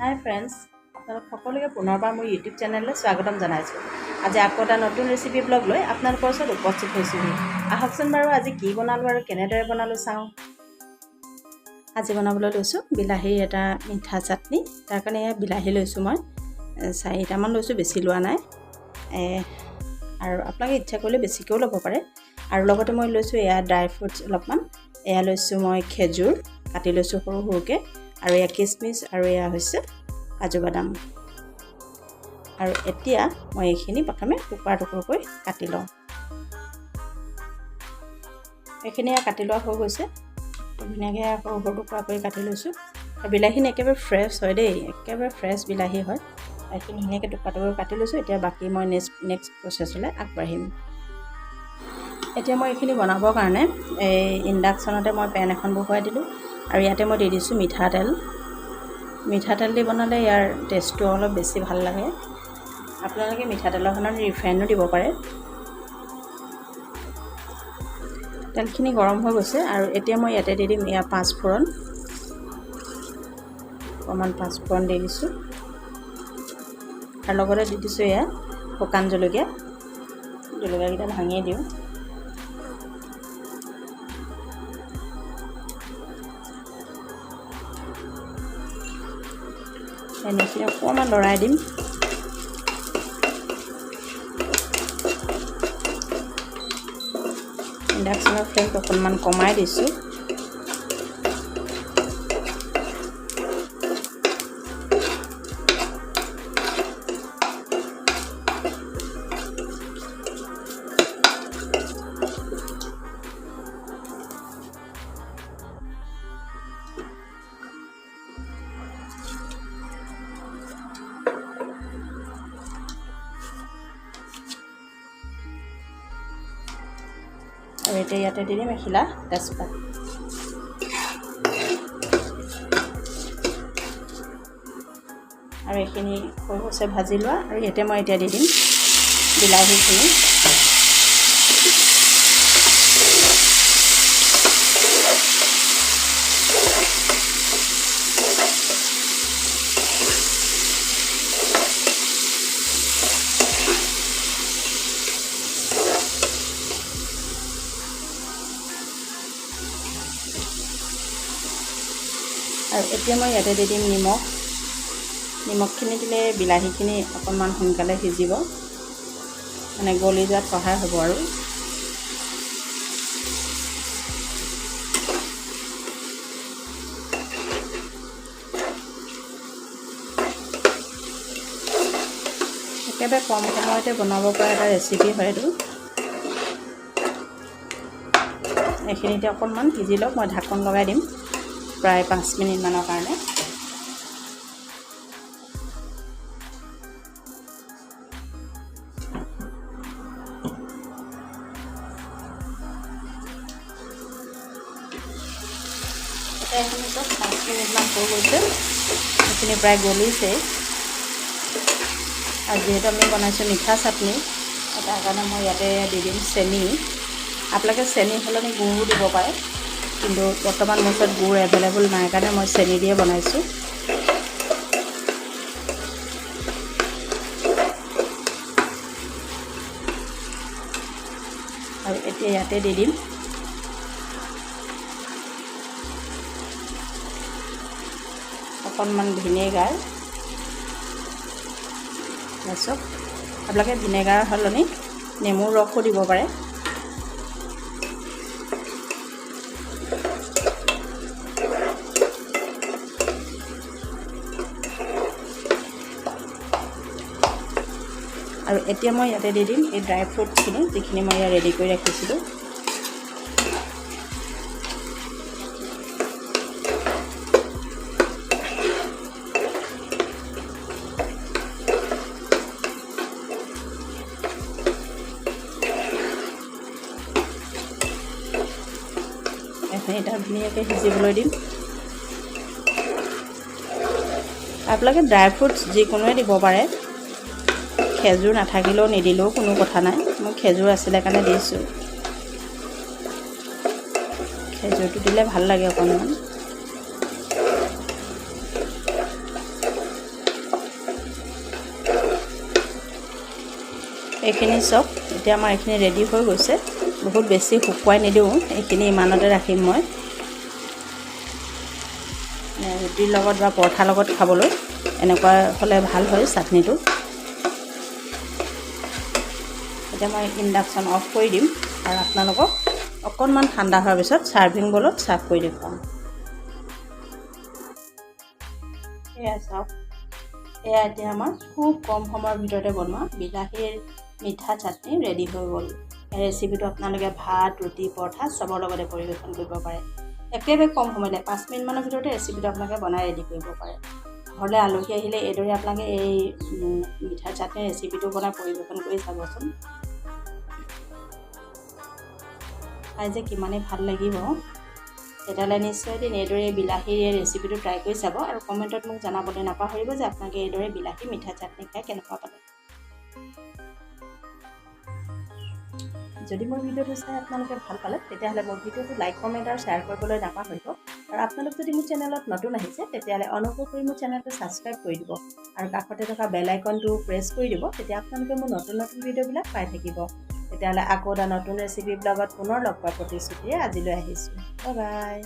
হাই friends আপোনালোক সকলোকে পুনৰবাৰ মোৰ ইউটিউব চেনেললৈ স্বাগতম জনাইছোঁ। আজি আকৌ এটা নতুন ৰেচিপি ব্লগ লৈ আপোনালোকৰ ওচৰত উপস্থিত হৈছোঁহি। আহকচোন বাৰু আজি কি বনালোঁ আৰু কেনেদৰে বনালোঁ চাওঁ। আজি বনাবলৈ লৈছোঁ বিলাহীৰ এটা মিঠা চাটনি। তাৰ কাৰণে এয়া বিলাহী লৈছোঁ মই। চাৰিটামান লৈছোঁ বেছি লোৱা নাই। আৰু আপোনালোকে ইচ্ছা কৰিলে বেছিকৈও ল'ব পাৰে। আৰু লগতে মই লৈছোঁ এয়া ড্ৰাই ফ্ৰুটছ অলপমান। এয়া লৈছোঁ মই খেজুৰ কাটি লৈছোঁ সৰু সৰুকৈ। আৰু এয়া কিচমিচ আৰু এয়া হৈছে কাজু বাদাম। আৰু এতিয়া মই এইখিনি প্ৰথমে টুকুৰা টুকুৰকৈ কাটি লওঁ। এইখিনি এয়া কাটি লোৱা হৈ গৈছে। ধুনীয়াকৈ সৰু সৰু টুকুৰা কৰি কাটি লৈছোঁ। আৰু বিলাহীখিনি একেবাৰে ফ্ৰেছ হয় দেই একেবাৰে ফ্ৰেছ বিলাহী হয়। এইখিনি ধুনীয়াকৈ টুকুৰা টুকুৰা কাটি লৈছোঁ। এতিয়া বাকী মই নেক্সট নেক্সট প্ৰচেছলৈ আগবাঢ়িম। এতিয়া মই এইখিনি বনাবৰ কাৰণে এই ইণ্ডাকশ্যনতে মই পেন এখন বহুৱাই দিলোঁ আৰু ইয়াতে মই দি দিছোঁ মিঠাতেল। মিঠাতেল দি বনালে ইয়াৰ টেষ্টটো অলপ বেছি ভাল লাগে। আপোনালোকে মিঠাতেলৰ সলনি ৰিফাইনো দিব পাৰে। তেলখিনি গৰম হৈ গৈছে আৰু এতিয়া মই ইয়াতে দি দিম এয়া পাঁচফোৰণ। অকণমান পাঁচফোৰণ দি দিছোঁ। আৰু লগতে দি দিছোঁ এয়া শুকান জলকীয়া। জলকীয়াকেইটা ভাঙি দিওঁ। এনেখিনি অকণমান লৰাই দিম ইণ্ডাকশ্যনৰ ফ্লেমটো অকণমান কমাই দিছোঁ এতিয়া ইয়াতে দি দিম এখিলা তেজপাত আৰু এইখিনি সৰু সৰুছে ভাজি লোৱা আৰু ইয়াতে মই এতিয়া দি দিম বিলাহীখিনি। আৰু এতিয়া মই ইয়াতে দি দিম নিমখ। নিমখখিনি দিলে বিলাহীখিনি অকণমান সোনকালে সিজিব। মানে গলি যোৱাত সহায় হ'ব আৰু। একেবাৰে কম সময়তে বনাব পৰা এটা ৰেচিপি হয় এইটো। এইখিনিতে অকণমান সিজি লওক মই ঢাকন লগাই দিম। প্ৰায় পাঁচ মিনিটমানৰ কাৰণে। এইখিনি চব পাঁচ মিনিটমান হৈ গৈছে। সেইখিনি প্ৰায় গলিছে আৰু যিহেতু আমি বনাইছোঁ মিঠা চাটনি, তাৰ কাৰণে মই ইয়াতে দি দিম চেনি। আপোনালোকে চেনি সলনি গুড়ো দিব পাৰে। কিন্তু বৰ্তমান মোৰ ওচৰত গুড় এভেইলেবল নাই কাৰণে মই চেনি দিয়ে বনাইছোঁ। আৰু এতিয়া ইয়াতে দি দিম। অকণমান ভিনেগাৰ। তাৰপিছত আপোনালোকে ভিনেগাৰৰ সলনি নেমুৰ ৰসো দিব পাৰে। আৰু এতিয়া মই ইয়াতে দি দিম, এই ড্ৰাই ফ্ৰুটছখিনি যিখিনি মই ইয়াত ৰেডি কৰি ৰাখিছিলোঁ। এটা ধুনীয়াকৈ সিজিবলৈ দিম। আপোনালোকে ড্ৰাই ফ্ৰুটছ যিকোনোৱে দিব পাৰে। খেজুৰ নাথাকিলেও নিদিলেও কোনো কথা নাই। মই খেজুৰ আছিলে কাৰণে দিছোঁ। খেজুৰটো দিলে ভাল লাগে অকণমান। এইখিনি চব এতিয়া আমাৰ এইখিনি ৰেডি হৈ গৈছে। বহুত বেছি শুকুৱাই নিদিওঁ এইখিনি ইমানতে ৰাখিম মই। ৰুটিৰ লগত বা পৰঠাৰ লগত খাবলৈ এনেকুৱা হ'লে ভাল হয় চাটনিটো। এতিয়া মই ইণ্ডাকশ্যন অফ কৰি দিম আৰু আপোনালোকক অকণমান ঠাণ্ডা হোৱাৰ পিছত ছাৰ্ভিং বলত ছাৰ্ভ কৰি দেখুৱাম এয়া চাওক। এয়া এতিয়া আমাৰ খুব কম সময়ৰ ভিতৰতে বনোৱা বিলাহীৰ মিঠা চাটনি ৰেডি হৈ গ'ল। এই ৰেচিপিটো আপোনালোকে ভাত, ৰুটি, পৰঠা চবৰ লগতে পৰিৱেশন কৰিব পাৰে। একেবাৰে কম সময়তে, পাঁচ মিনিটমানৰ ভিতৰতে ৰেচিপিটো আপোনালোকে বনাই ৰেডি কৰিব পাৰে। ঘৰলৈ আলহী আহিলে এইদৰে আপোনালোকে এই মিঠা চাটনি ৰেচিপিটো বনাই পৰিৱেশন কৰি চাবচোন। খাই যে কিমানেই ভালো লাগিব। তেতিয়াহ'লে নিশ্চয় এদিন এইদৰে বিলাহীৰ এই ৰেচিপিটো ট্ৰাই কৰি চাব আৰু কমেণ্টত মোক জনাবলৈ নাপাহৰিব যে আপোনালোকে এইদৰে বিলাহী, মিঠা চাটনি খাই কেনেকুৱা পালে। যদি মোৰ ভিডিঅ'টো চাই আপোনালোকে ভালো পালে, তেতিয়াহ'লে মোৰ ভিডিঅ'টো লাইক কমেণ্ট আৰু শ্বেয়াৰ কৰিবলৈ নাপাহৰিব। আৰু আপোনালোক যদি মোৰ চেনেলত নতুন আহিছে, তেতিয়াহ'লে অনুগ্ৰহ কৰি মোৰ চেনেলটো ছাবস্ক্ৰাইব কৰি দিব। আৰু কাষতে থকা বেল আইকনটো প্ৰেছ কৰি দিব, তেতিয়া আপোনালোকে মোৰ নতুন নতুন ভিডিঅ'বিলাক পাই থাকিব। তেতিয়াহ'লে আকৌ এটা নতুন ৰেচিপি ব্লগত পুনৰ লগ পোৱাৰ প্ৰতিশ্ৰুতিৰে আজিলৈ আহিছোঁ। বাই